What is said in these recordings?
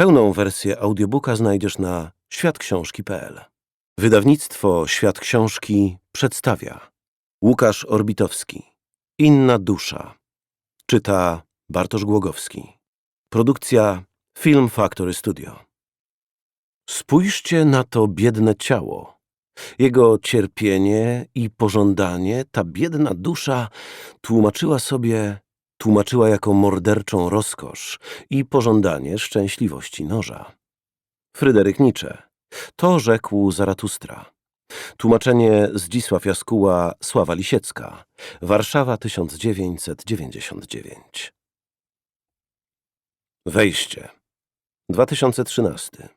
Pełną wersję audiobooka znajdziesz na światksiążki.pl. Wydawnictwo Świat Książki przedstawia Łukasz Orbitowski Inna dusza Czyta Bartosz Głogowski Produkcja Film Factory Studio Spójrzcie na to biedne ciało. Jego cierpienie i pożądanie ta biedna dusza tłumaczyła sobie, tłumaczyła jako morderczą rozkosz i pożądanie szczęśliwości noża. Fryderyk Nietzsche. To rzekł Zaratustra. Tłumaczenie Zdzisław Jaskuła, Sława Lisiecka. Warszawa 1999. Wejście. 2013.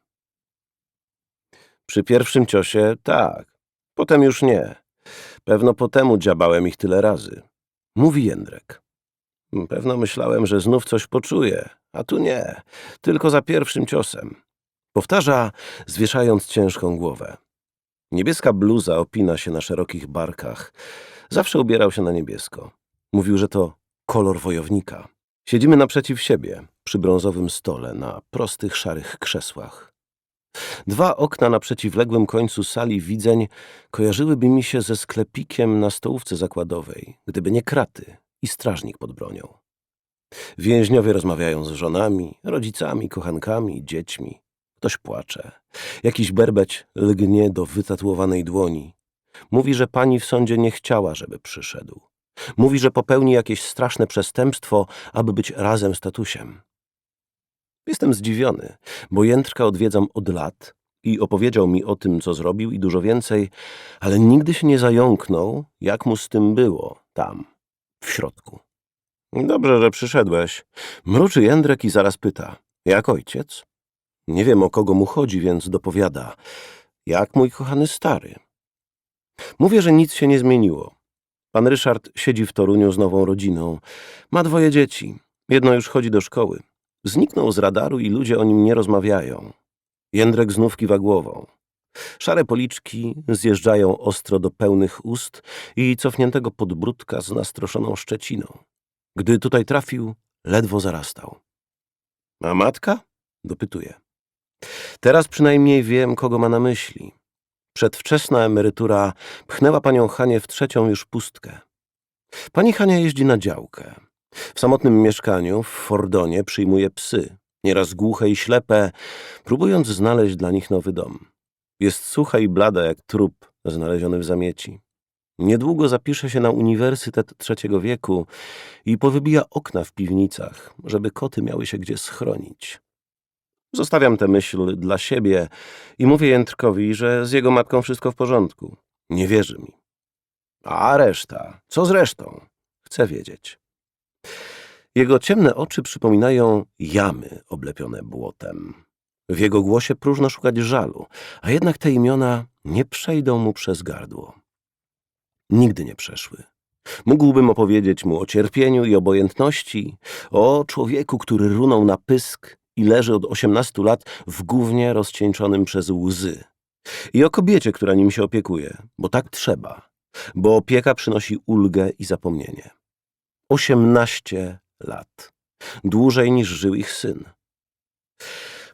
Przy pierwszym ciosie tak, potem już nie. Pewno po temu dziabałem ich tyle razy. Mówi Jędrek. Pewno myślałem, że znów coś poczuję, a tu nie, tylko za pierwszym ciosem. Powtarza, zwieszając ciężką głowę. Niebieska bluza opina się na szerokich barkach. Zawsze ubierał się na niebiesko. Mówił, że to kolor wojownika. Siedzimy naprzeciw siebie, przy brązowym stole, na prostych, szarych krzesłach. Dwa okna na przeciwległym końcu sali widzeń kojarzyłyby mi się ze sklepikiem na stołówce zakładowej, gdyby nie kraty i strażnik pod bronią. Więźniowie rozmawiają z żonami, rodzicami, kochankami, dziećmi. Ktoś płacze. Jakiś berbeć lgnie do wytatuowanej dłoni. Mówi, że pani w sądzie nie chciała, żeby przyszedł. Mówi, że popełni jakieś straszne przestępstwo, aby być razem z tatusiem. Jestem zdziwiony, bo Jędrka odwiedzam od lat i opowiedział mi o tym, co zrobił i dużo więcej, ale nigdy się nie zająknął, jak mu z tym było, tam, w środku. Dobrze, że przyszedłeś. Mruczy Jędrek i zaraz pyta, jak ojciec? Nie wiem, o kogo mu chodzi, więc dopowiada, jak mój kochany stary. Mówię, że nic się nie zmieniło. Pan Ryszard siedzi w Toruniu z nową rodziną. Ma dwoje dzieci. Jedno już chodzi do szkoły. Zniknął z radaru i ludzie o nim nie rozmawiają. Jędrek znów kiwa głową. Szare policzki zjeżdżają ostro do pełnych ust i cofniętego podbródka z nastroszoną szczeciną. Gdy tutaj trafił, ledwo zarastał. A matka? dopytuje. Teraz przynajmniej wiem, kogo ma na myśli. Przedwczesna emerytura pchnęła panią Hanię w trzecią już pustkę. Pani Hania jeździ na działkę. W samotnym mieszkaniu w Fordonie przyjmuje psy, nieraz głuche i ślepe, próbując znaleźć dla nich nowy dom. Jest sucha i blada jak trup znaleziony w zamieci. Niedługo zapisze się na Uniwersytet Trzeciego Wieku i powybija okna w piwnicach, żeby koty miały się gdzie schronić. Zostawiam tę myśl dla siebie i mówię Jędrkowi, że z jego matką wszystko w porządku. Nie wierzy mi. A reszta? Co z resztą? Chcę wiedzieć. Jego ciemne oczy przypominają jamy oblepione błotem. W jego głosie próżno szukać żalu, a jednak te imiona nie przejdą mu przez gardło. Nigdy nie przeszły. Mógłbym opowiedzieć mu o cierpieniu i obojętności, o człowieku, który runął na pysk i leży od osiemnastu lat w gównie rozcieńczonym przez łzy. I o kobiecie, która nim się opiekuje, bo tak trzeba, bo opieka przynosi ulgę i zapomnienie. Osiemnaście lat. Dłużej niż żył ich syn.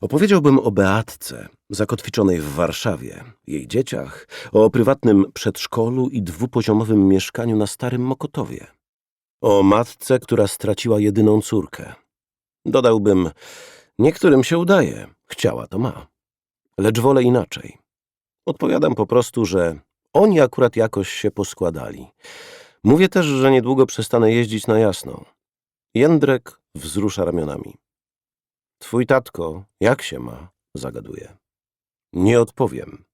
Opowiedziałbym o Beatce, zakotwiczonej w Warszawie, jej dzieciach, o prywatnym przedszkolu i dwupoziomowym mieszkaniu na Starym Mokotowie. O matce, która straciła jedyną córkę. Dodałbym, niektórym się udaje, chciała to ma. Lecz wolę inaczej. Odpowiadam po prostu, że oni akurat jakoś się poskładali. Mówię też, że niedługo przestanę jeździć na jasno. Jędrek wzrusza ramionami. Twój tatko, jak się ma? zagaduje. Nie odpowiem.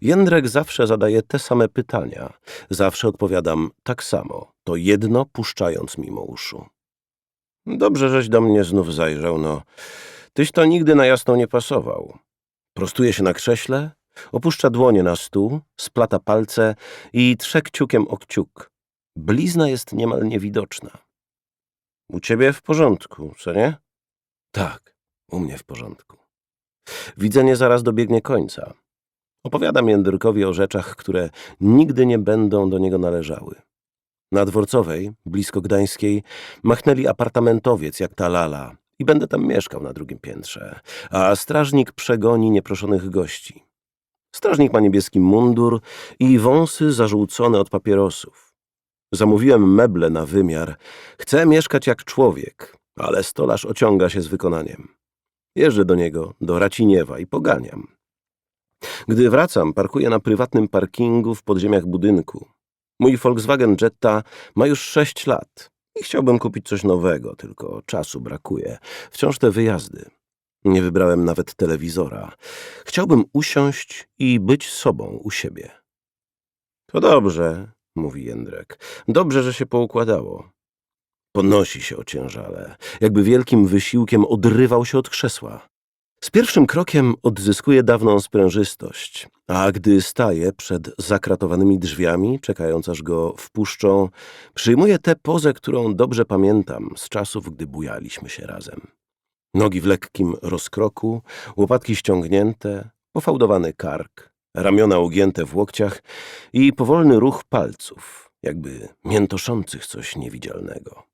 Jędrek zawsze zadaje te same pytania. Zawsze odpowiadam tak samo, to jedno puszczając mimo uszu. Dobrze, żeś do mnie znów zajrzał, no. Tyś to nigdy na jasno nie pasował. Prostuje się na krześle, opuszcza dłonie na stół, splata palce i trze kciukiem o kciuk. Blizna jest niemal niewidoczna. U ciebie w porządku, co nie? Tak, u mnie w porządku. Widzenie zaraz dobiegnie końca. Opowiadam Jędrkowi o rzeczach, które nigdy nie będą do niego należały. Na Dworcowej, blisko Gdańskiej, machnęli apartamentowiec jak ta lala i będę tam mieszkał na drugim piętrze, a strażnik przegoni nieproszonych gości. Strażnik ma niebieski mundur i wąsy zażółcone od papierosów. Zamówiłem meble na wymiar. Chcę mieszkać jak człowiek, ale stolarz ociąga się z wykonaniem. Jeżdżę do niego, do Raciniewa i poganiam. Gdy wracam, parkuję na prywatnym parkingu w podziemiach budynku. Mój Volkswagen Jetta ma już sześć lat i chciałbym kupić coś nowego, tylko czasu brakuje. Wciąż te wyjazdy. Nie wybrałem nawet telewizora. Chciałbym usiąść i być sobą u siebie. To dobrze, mówi Jędrek. Dobrze, że się poukładało. Podnosi się ociężale, jakby wielkim wysiłkiem odrywał się od krzesła. Z pierwszym krokiem odzyskuje dawną sprężystość, a gdy staje przed zakratowanymi drzwiami, czekając aż go wpuszczą, przyjmuje tę pozę, którą dobrze pamiętam z czasów, gdy bujaliśmy się razem. Nogi w lekkim rozkroku, łopatki ściągnięte, pofałdowany kark, ramiona ugięte w łokciach i powolny ruch palców, jakby miętoszących coś niewidzialnego.